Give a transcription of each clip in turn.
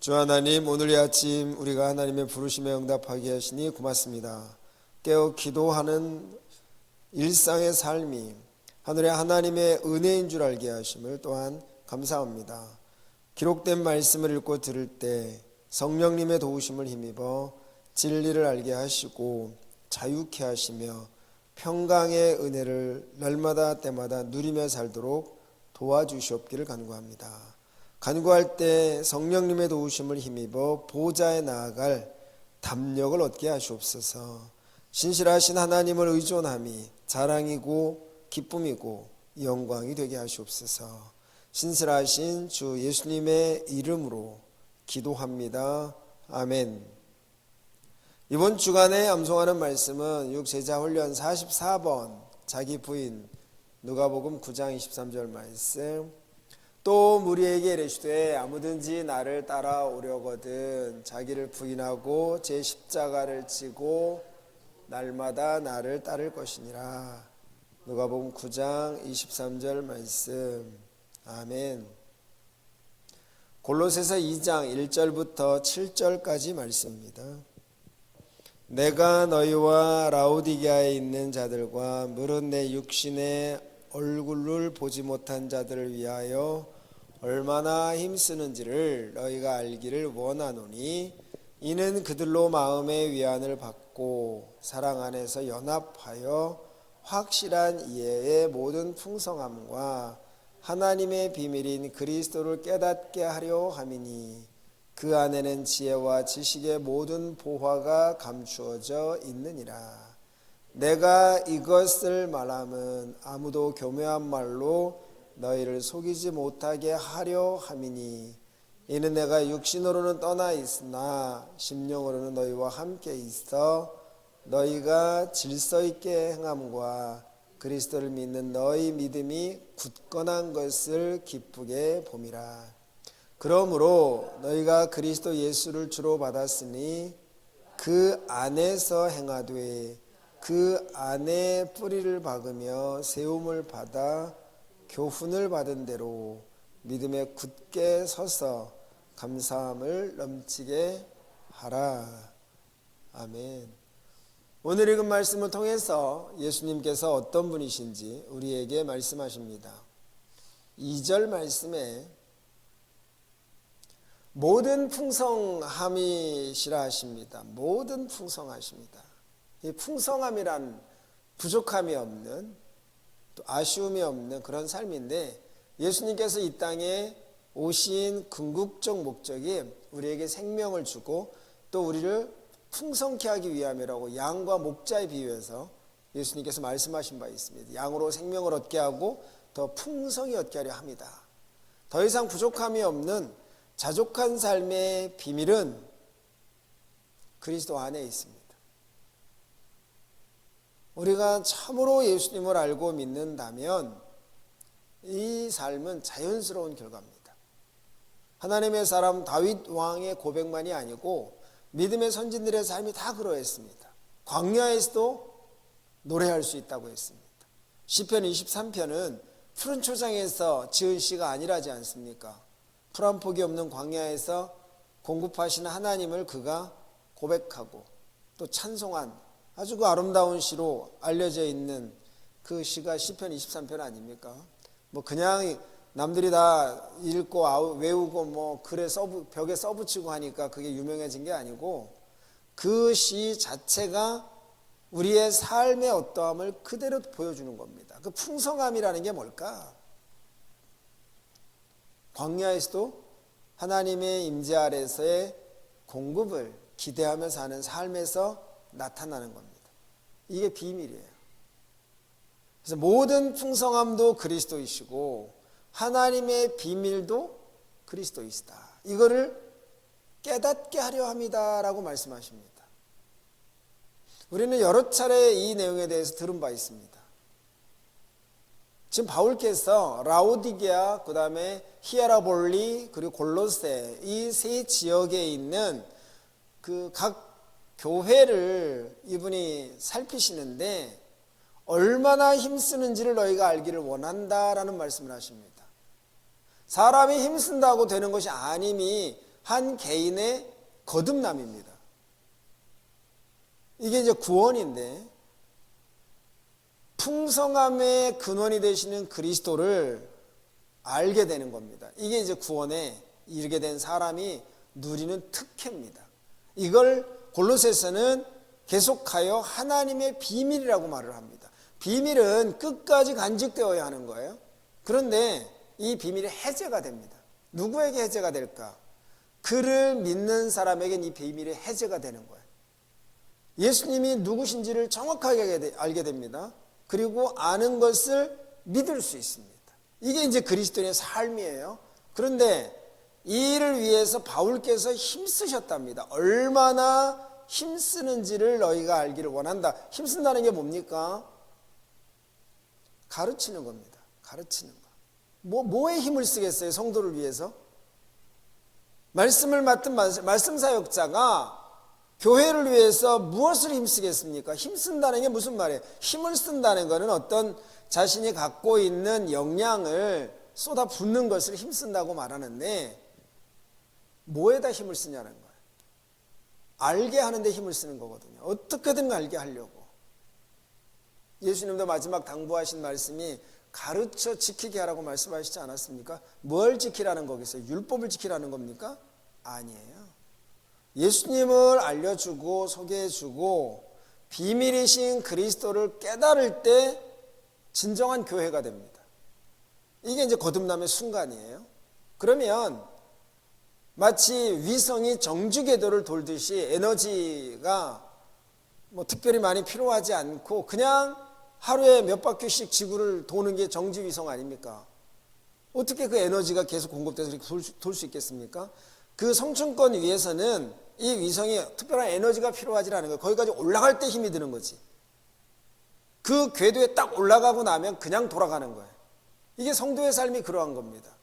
주 하나님 오늘 이 아침 우리가 하나님의 부르심에 응답하게 하시니 고맙습니다. 깨어 기도하는 일상의 삶이 하늘의 하나님의 은혜인 줄 알게 하심을 또한 감사합니다. 기록된 말씀을 읽고 들을 때 성령님의 도우심을 힘입어 진리를 알게 하시고 자유케 하시며 평강의 은혜를 날마다 때마다 누리며 살도록 도와주시옵기를 간구합니다. 간구할 때 성령님의 도우심을 힘입어 보좌에 나아갈 담력을 얻게 하시옵소서. 신실하신 하나님을 의존함이 자랑이고 기쁨이고 영광이 되게 하시옵소서. 신실하신 주 예수님의 이름으로 기도합니다. 아멘. 이번 주간에 암송하는 말씀은 육제자 훈련 44번 자기 부인 누가복음 9장 23절 말씀 또 무리에게 이르시되 아무든지 나를 따라오려거든 자기를 부인하고 제 십자가를 지고 날마다 나를 따를 것이니라. 누가복음 9장 23절 말씀. 아멘. 골로새서 2장 1절부터 7절까지 말씀입니다. 내가 너희와 라우디게아에 있는 자들과 무릇 내 육신의 얼굴을 보지 못한 자들을 위하여 얼마나 힘쓰는지를 너희가 알기를 원하노니 이는 그들로 마음의 위안을 받고 사랑 안에서 연합하여 확실한 이해의 모든 풍성함과 하나님의 비밀인 그리스도를 깨닫게 하려 함이니 그 안에는 지혜와 지식의 모든 보화가 감추어져 있느니라. 내가 이것을 말함은 아무도 교묘한 말로 너희를 속이지 못하게 하려 함이니 이는 내가 육신으로는 떠나 있으나 심령으로는 너희와 함께 있어 너희가 질서 있게 행함과 그리스도를 믿는 너희 믿음이 굳건한 것을 기쁘게 봄이라. 그러므로 너희가 그리스도 예수를 주로 받았으니 그 안에서 행하되 그 안에 뿌리를 박으며 세움을 받아 교훈을 받은 대로 믿음에 굳게 서서 감사함을 넘치게 하라. 아멘. 오늘 읽은 말씀을 통해서 예수님께서 어떤 분이신지 우리에게 말씀하십니다. 2절 말씀에 모든 풍성함이시라 하십니다. 모든 풍성하십니다. 이 풍성함이란 부족함이 없는 또 아쉬움이 없는 그런 삶인데 예수님께서 이 땅에 오신 궁극적 목적이 우리에게 생명을 주고 또 우리를 풍성케 하기 위함이라고 양과 목자에 비유해서 예수님께서 말씀하신 바 있습니다. 양으로 생명을 얻게 하고 더 풍성히 얻게 하려 합니다. 더 이상 부족함이 없는 자족한 삶의 비밀은 그리스도 안에 있습니다. 우리가 참으로 예수님을 알고 믿는다면 이 삶은 자연스러운 결과입니다. 하나님의 사람 다윗 왕의 고백만이 아니고 믿음의 선진들의 삶이 다 그러했습니다. 광야에서도 노래할 수 있다고 했습니다. 시편 23편은 푸른 초장에서 지은 시가 아니라지 않습니까? 풀한 폭이 없는 광야에서 공급하시는 하나님을 그가 고백하고 또 찬송한 아주 그 아름다운 시로 알려져 있는 그 시가 시편 23편 아닙니까? 뭐 그냥 남들이 다 읽고 외우고 뭐 글에 써부, 벽에 써붙이고 하니까 그게 유명해진 게 아니고 그 시 자체가 우리의 삶의 어떠함을 그대로 보여주는 겁니다. 그 풍성함이라는 게 뭘까? 광야에서도 하나님의 임재 아래서의 공급을 기대하며 사는 삶에서 나타나는 겁니다. 이게 비밀이에요. 그래서 모든 풍성함도 그리스도이시고 하나님의 비밀도 그리스도이시다. 이거를 깨닫게 하려 합니다라고 말씀하십니다. 우리는 여러 차례 이 내용에 대해서 들은 바 있습니다. 지금 바울께서 라우디게아, 그 다음에 히에라볼리, 그리고 골로세 이 세 지역에 있는 그 각 교회를 이분이 살피시는데 얼마나 힘쓰는지를 너희가 알기를 원한다라는 말씀을 하십니다. 사람이 힘쓴다고 되는 것이 아님이 한 개인의 거듭남입니다. 이게 이제 구원인데 풍성함의 근원이 되시는 그리스도를 알게 되는 겁니다. 이게 이제 구원에 이르게 된 사람이 누리는 특혜입니다. 이걸 골로새서는 계속하여 하나님의 비밀이라고 말을 합니다. 비밀은 끝까지 간직되어야 하는 거예요. 그런데 이 비밀이 해제가 됩니다. 누구에게 해제가 될까? 그를 믿는 사람에겐 이 비밀이 해제가 되는 거예요. 예수님이 누구신지를 정확하게 알게 됩니다. 그리고 아는 것을 믿을 수 있습니다. 이게 이제 그리스도인의 삶이에요. 그런데 이 일을 위해서 바울께서 힘쓰셨답니다. 얼마나 힘쓰는지를 너희가 알기를 원한다. 힘쓴다는 게 뭡니까? 가르치는 겁니다. 가르치는 거. 뭐, 뭐에 힘을 쓰겠어요? 성도를 위해서? 말씀을 맡은 말씀 사역자가 교회를 위해서 무엇을 힘쓰겠습니까? 힘쓴다는 게 무슨 말이에요? 힘을 쓴다는 것은 어떤 자신이 갖고 있는 역량을 쏟아 붓는 것을 힘쓴다고 말하는데 뭐에다 힘을 쓰냐는 거예요. 알게 하는데 힘을 쓰는 거거든요. 어떻게든 알게 하려고. 예수님도 마지막 당부하신 말씀이 가르쳐 지키게 하라고 말씀하시지 않았습니까? 뭘 지키라는 거겠어요? 율법을 지키라는 겁니까? 아니에요. 예수님을 알려주고 소개해주고 비밀이신 그리스도를 깨달을 때 진정한 교회가 됩니다. 이게 이제 거듭남의 순간이에요. 그러면 마치 위성이 정주궤도를 돌듯이 에너지가 뭐 특별히 많이 필요하지 않고 그냥 하루에 몇 바퀴씩 지구를 도는 게 정지 위성 아닙니까? 어떻게 그 에너지가 계속 공급돼서 이렇게 돌 수 있겠습니까? 그 성층권 위에서는 이 위성이 특별한 에너지가 필요하지 않은 거예요. 거기까지 올라갈 때 힘이 드는 거지. 그 궤도에 딱 올라가고 나면 그냥 돌아가는 거예요. 이게 성도의 삶이 그러한 겁니다.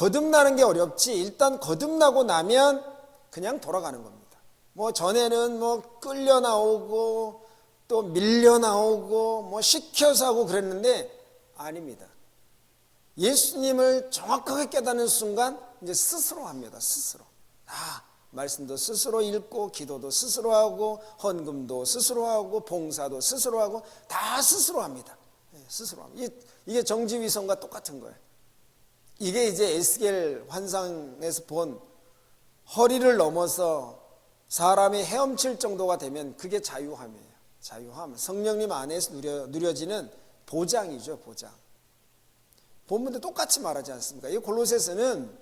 거듭나는 게 어렵지 일단 거듭나고 나면 그냥 돌아가는 겁니다. 뭐 전에는 뭐 끌려 나오고 또 밀려 나오고 뭐 시켜서 하고 그랬는데 아닙니다. 예수님을 정확하게 깨닫는 순간 이제 스스로 합니다. 스스로. 아, 말씀도 스스로 읽고 기도도 스스로 하고 헌금도 스스로 하고 봉사도 스스로 하고 다 스스로 합니다. 네, 스스로 합니다. 이게 정지위성과 똑같은 거예요. 이게 이제 에스겔 환상에서 본 허리를 넘어서 사람이 헤엄칠 정도가 되면 그게 자유함이에요. 자유함. 성령님 안에서 누려, 누려지는 보장이죠, 보장. 본문도 똑같이 말하지 않습니까? 이 골로새서는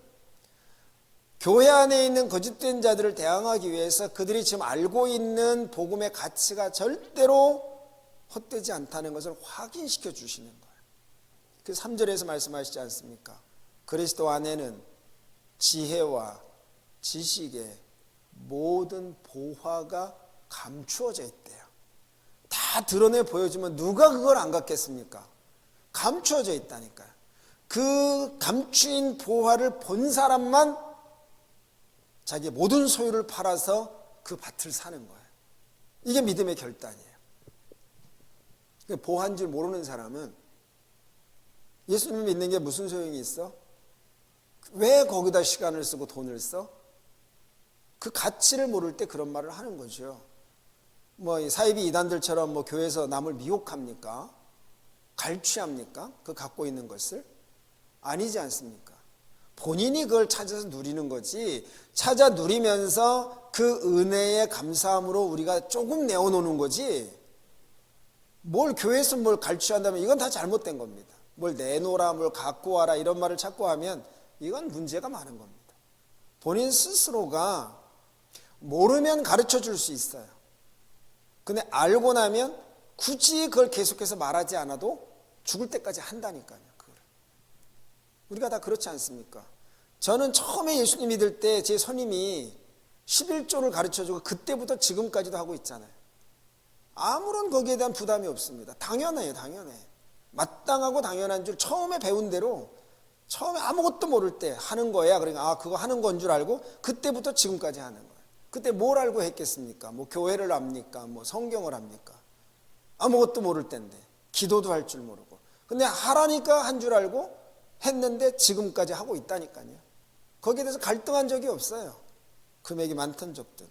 교회 안에 있는 거짓된 자들을 대항하기 위해서 그들이 지금 알고 있는 복음의 가치가 절대로 헛되지 않다는 것을 확인시켜 주시는 거예요. 그 3절에서 말씀하시지 않습니까? 그리스도 안에는 지혜와 지식의 모든 보화가 감추어져 있대요. 다 드러내 보여주면 누가 그걸 안 갖겠습니까? 감추어져 있다니까요. 그 감추인 보화를 본 사람만 자기 모든 소유를 팔아서 그 밭을 사는 거예요. 이게 믿음의 결단이에요. 보한 줄 모르는 사람은 예수님 믿는 게 무슨 소용이 있어? 왜 거기다 시간을 쓰고 돈을 써? 그 가치를 모를 때 그런 말을 하는 거죠. 뭐 사이비 이단들처럼 뭐 교회에서 남을 미혹합니까? 갈취합니까? 그 갖고 있는 것을 아니지 않습니까? 본인이 그걸 찾아서 누리는 거지 찾아 누리면서 그 은혜의 감사함으로 우리가 조금 내어놓는 거지 뭘 교회에서 뭘 갈취한다면 이건 다 잘못된 겁니다. 뭘 내놓으라 뭘 갖고 와라 이런 말을 찾고 하면 이건 문제가 많은 겁니다. 본인 스스로가 모르면 가르쳐 줄 수 있어요. 근데 알고 나면 굳이 그걸 계속해서 말하지 않아도 죽을 때까지 한다니까요. 우리가 다 그렇지 않습니까? 저는 처음에 예수님 믿을 때 제 선임이 11조를 가르쳐 주고 그때부터 지금까지도 하고 있잖아요. 아무런 거기에 대한 부담이 없습니다. 당연해요, 당연해. 마땅하고 당연한 줄 처음에 배운 대로 처음에 아무것도 모를 때 하는 거야. 그러니까 아, 그거 하는 건 줄 알고 그때부터 지금까지 하는 거예요. 그때 뭘 알고 했겠습니까? 뭐 교회를 합니까? 뭐 성경을 합니까? 아무것도 모를 때인데 기도도 할 줄 모르고. 근데 하라니까 한 줄 알고 했는데 지금까지 하고 있다니까요. 거기에 대해서 갈등한 적이 없어요. 금액이 많든 적든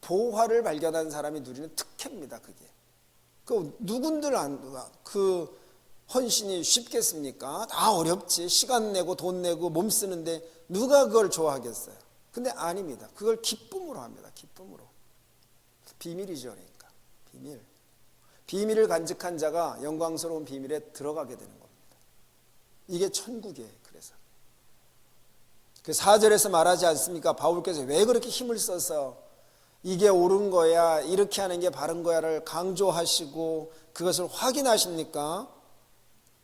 보화를 발견한 사람이 누리는 특혜입니다. 그게. 그 누군들 안 그 헌신이 쉽겠습니까? 다 어렵지. 시간 내고 돈 내고 몸 쓰는데 누가 그걸 좋아하겠어요? 근데 아닙니다. 그걸 기쁨으로 합니다. 기쁨으로. 비밀이죠, 그러니까. 비밀. 비밀을 간직한 자가 영광스러운 비밀에 들어가게 되는 겁니다. 이게 천국이에요. 그래서. 그 4절에서 말하지 않습니까? 바울께서 왜 그렇게 힘을 써서 이게 옳은 거야, 이렇게 하는 게 바른 거야를 강조하시고 그것을 확인하십니까?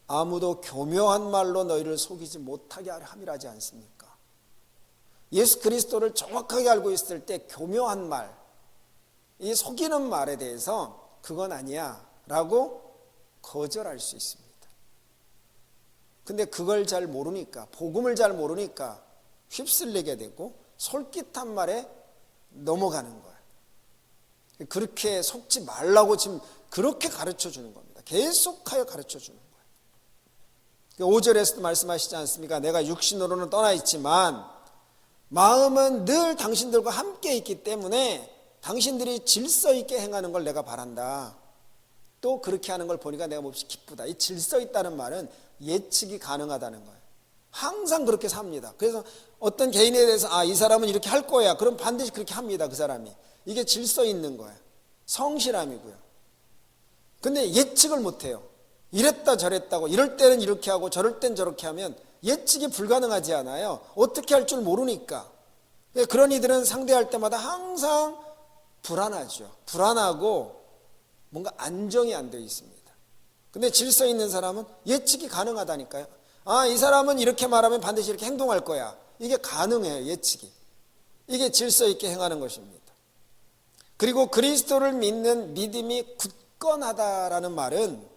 아무도 교묘한 말로 너희를 속이지 못하게 함이라지 않습니까? 예수 그리스도를 정확하게 알고 있을 때 교묘한 말, 이 속이는 말에 대해서 그건 아니야 라고 거절할 수 있습니다. 근데 그걸 잘 모르니까, 복음을 잘 모르니까 휩쓸리게 되고 솔깃한 말에 넘어가는 거예요. 그렇게 속지 말라고 지금 그렇게 가르쳐 주는 겁니다. 계속하여 가르쳐 주는 거예요. 5절에서도 말씀하시지 않습니까? 내가 육신으로는 떠나 있지만 마음은 늘 당신들과 함께 있기 때문에 당신들이 질서 있게 행하는 걸 내가 바란다. 또 그렇게 하는 걸 보니까 내가 몹시 기쁘다. 이 질서 있다는 말은 예측이 가능하다는 거예요. 항상 그렇게 삽니다. 그래서 어떤 개인에 대해서 아, 이 사람은 이렇게 할 거야. 그럼 반드시 그렇게 합니다. 그 사람이. 이게 질서 있는 거예요. 성실함이고요. 근데 예측을 못 해요. 이랬다 저랬다고 이럴 때는 이렇게 하고 저럴 땐 저렇게 하면 예측이 불가능하지 않아요. 어떻게 할 줄 모르니까. 그런 이들은 상대할 때마다 항상 불안하죠. 불안하고 뭔가 안정이 안 되어 있습니다. 근데 질서 있는 사람은 예측이 가능하다니까요. 아, 이 사람은 이렇게 말하면 반드시 이렇게 행동할 거야. 이게 가능해요, 예측이. 이게 질서 있게 행하는 것입니다. 그리고 그리스도를 믿는 믿음이 굳건하다라는 말은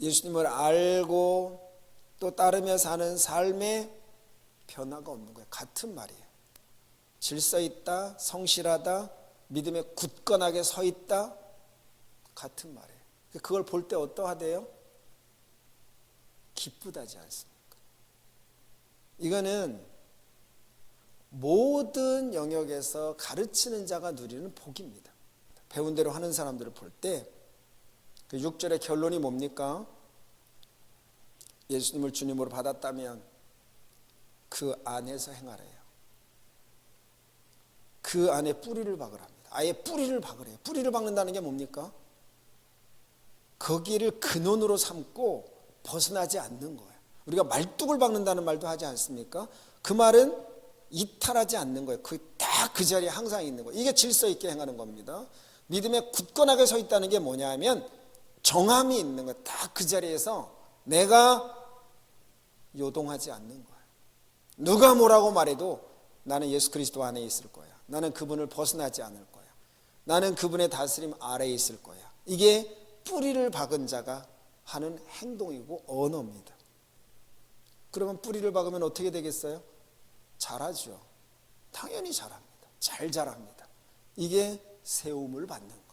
예수님을 알고 또 따르며 사는 삶에 변화가 없는 거예요. 같은 말이에요. 질서 있다, 성실하다, 믿음에 굳건하게 서 있다, 같은 말이에요. 그걸 볼 때 어떠하대요? 기쁘다지 않습니까? 이거는 모든 영역에서 가르치는 자가 누리는 복입니다. 배운 대로 하는 사람들을 볼 때, 그 6절의 결론이 뭡니까? 예수님을 주님으로 받았다면 그 안에서 행하래요. 그 안에 뿌리를 박으랍니다. 아예 뿌리를 박으래요. 뿌리를 박는다는 게 뭡니까? 거기를 근원으로 삼고 벗어나지 않는 거예요. 우리가 말뚝을 박는다는 말도 하지 않습니까? 그 말은 이탈하지 않는 거예요. 그 딱그 그 자리에 항상 있는 거예요. 이게 질서 있게 행하는 겁니다. 믿음에 굳건하게 서 있다는 게 뭐냐면 정함이 있는 거예요. 딱 그 자리에서 내가 요동하지 않는 거예요. 누가 뭐라고 말해도 나는 예수 그리스도 안에 있을 거야. 나는 그분을 벗어나지 않을 거야. 나는 그분의 다스림 아래에 있을 거야. 이게 뿌리를 박은 자가 하는 행동이고 언어입니다. 그러면 뿌리를 박으면 어떻게 되겠어요? 잘하죠. 당연히 잘합니다. 잘 자랍니다. 이게 세움을 받는.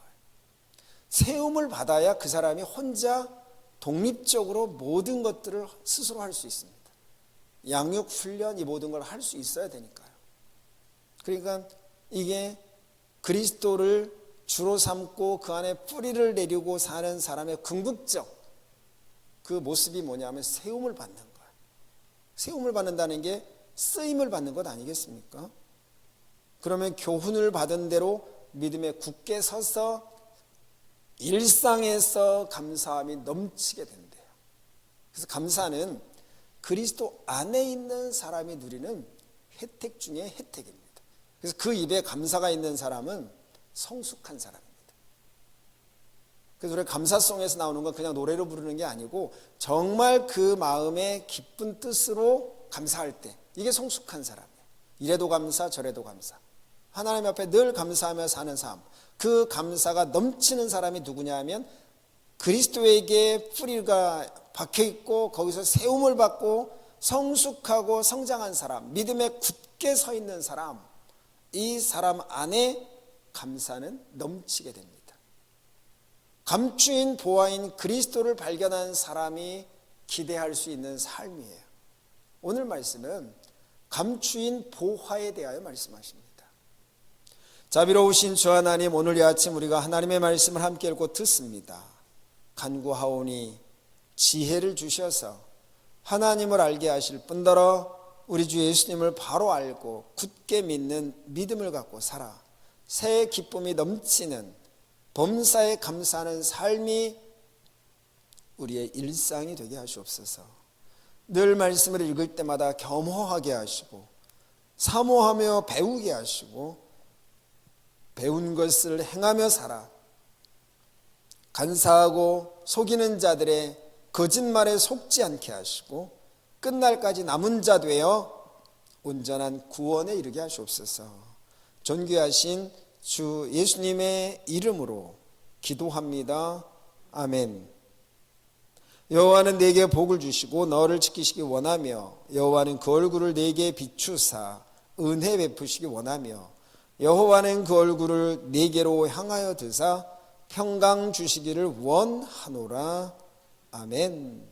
세움을 받아야 그 사람이 혼자 독립적으로 모든 것들을 스스로 할 수 있습니다. 양육, 훈련, 이 모든 걸 할 수 있어야 되니까요. 그러니까 이게 그리스도를 주로 삼고 그 안에 뿌리를 내리고 사는 사람의 궁극적 그 모습이 뭐냐면 세움을 받는 거예요. 세움을 받는다는 게 쓰임을 받는 것 아니겠습니까? 그러면 교훈을 받은 대로 믿음에 굳게 서서 일상에서 감사함이 넘치게 된대요. 그래서 감사는 그리스도 안에 있는 사람이 누리는 혜택 중에 혜택입니다. 그래서 그 입에 감사가 있는 사람은 성숙한 사람입니다. 그래서 우리 감사송에서 나오는 건 그냥 노래로 부르는 게 아니고 정말 그 마음의 기쁜 뜻으로 감사할 때 이게 성숙한 사람이에요. 이래도 감사 저래도 감사. 하나님 앞에 늘 감사하며 사는 삶. 그 감사가 넘치는 사람이 누구냐 하면 그리스도에게 뿌리가 박혀 있고 거기서 세움을 받고 성숙하고 성장한 사람, 믿음에 굳게 서 있는 사람, 이 사람 안에 감사는 넘치게 됩니다. 감추인 보아인 그리스도를 발견한 사람이 기대할 수 있는 삶이에요. 오늘 말씀은 감추인 보화에 대하여 말씀하십니다. 자비로우신 주 하나님 오늘 이 아침 우리가 하나님의 말씀을 함께 읽고 듣습니다. 간구하오니 지혜를 주셔서 하나님을 알게 하실 뿐더러 우리 주 예수님을 바로 알고 굳게 믿는 믿음을 갖고 살아 새의 기쁨이 넘치는 범사에 감사하는 삶이 우리의 일상이 되게 하시옵소서. 늘 말씀을 읽을 때마다 겸허하게 하시고 사모하며 배우게 하시고 배운 것을 행하며 살아 간사하고 속이는 자들의 거짓말에 속지 않게 하시고 끝날까지 남은 자 되어 온전한 구원에 이르게 하시옵소서. 존귀하신 주 예수님의 이름으로 기도합니다. 아멘. 여호와는 내게 복을 주시고 너를 지키시기 원하며 여호와는 그 얼굴을 내게 비추사 은혜 베푸시기 원하며 여호와는 그 얼굴을 내게로 향하여 드사 평강 주시기를 원하노라. 아멘.